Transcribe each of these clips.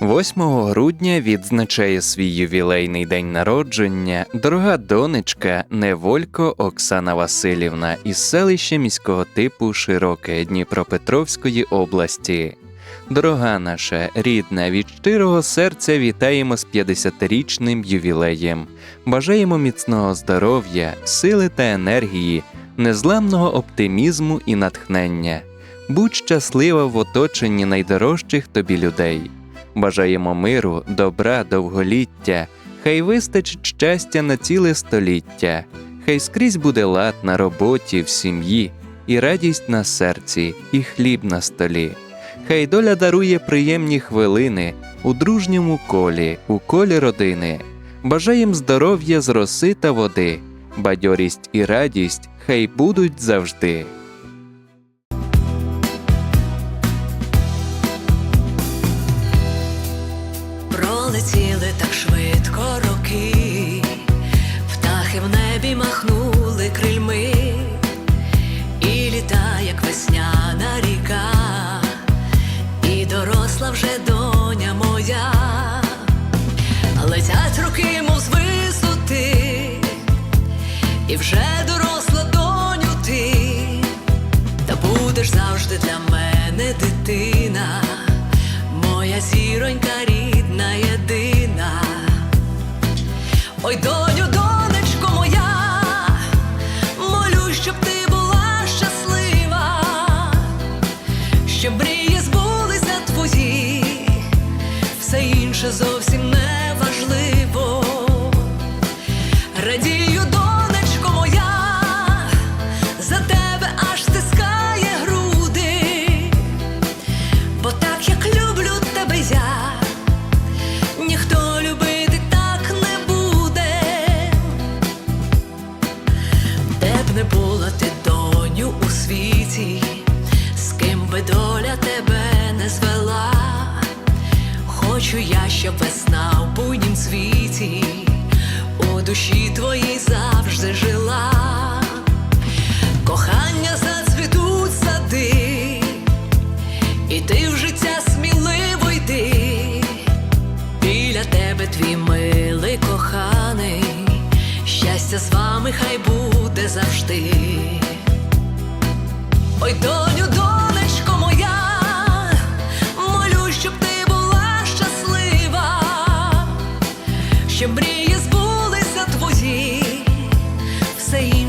8 грудня відзначає свій ювілейний день народження дорога донечка Неволько Оксана Васильівна із селища міського типу Широке Дніпропетровської області. Дорога наша рідна, від щирого серця вітаємо з 50-річним ювілеєм. Бажаємо міцного здоров'я, сили та енергії, незламного оптимізму і натхнення. Будь щаслива в оточенні найдорожчих тобі людей. Бажаємо миру, добра, довголіття, хай вистачить щастя на ціле століття, хай скрізь буде лад на роботі, в сім'ї, і радість на серці, і хліб на столі. Хай доля дарує приємні хвилини у дружньому колі, у колі родини. Бажаєм здоров'я з роси та води, бадьорість і радість хай будуть завжди. Так швидко роки, птахи в небі махнули крильми, і літа, як весняна ріка, і доросла вже доня моя, летять роки, мов з і вже доросла доню ти, та будеш завжди для мене дитина, моя зіронька рідна все інше зовсім не важливо. Радію, донечко моя, за тебе аж стискає груди, бо так як люблю тебе я, ніхто любити так не буде, де б не була хочу я, щоб весна в буйнім світі, у душі твоїй завжди жила, кохання зацвітуть сади, і ти в життя сміливо йди, біля тебе твій милий коханий, щастя з вами хай буде завжди. Ой,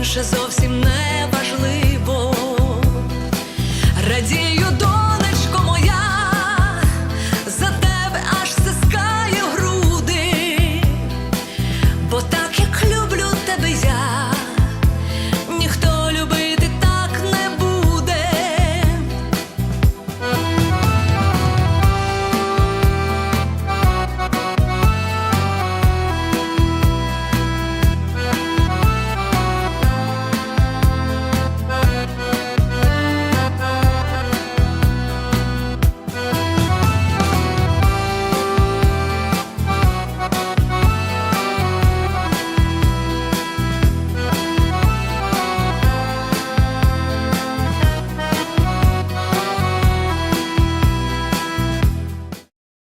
інше зовсім не важливо. Радію до.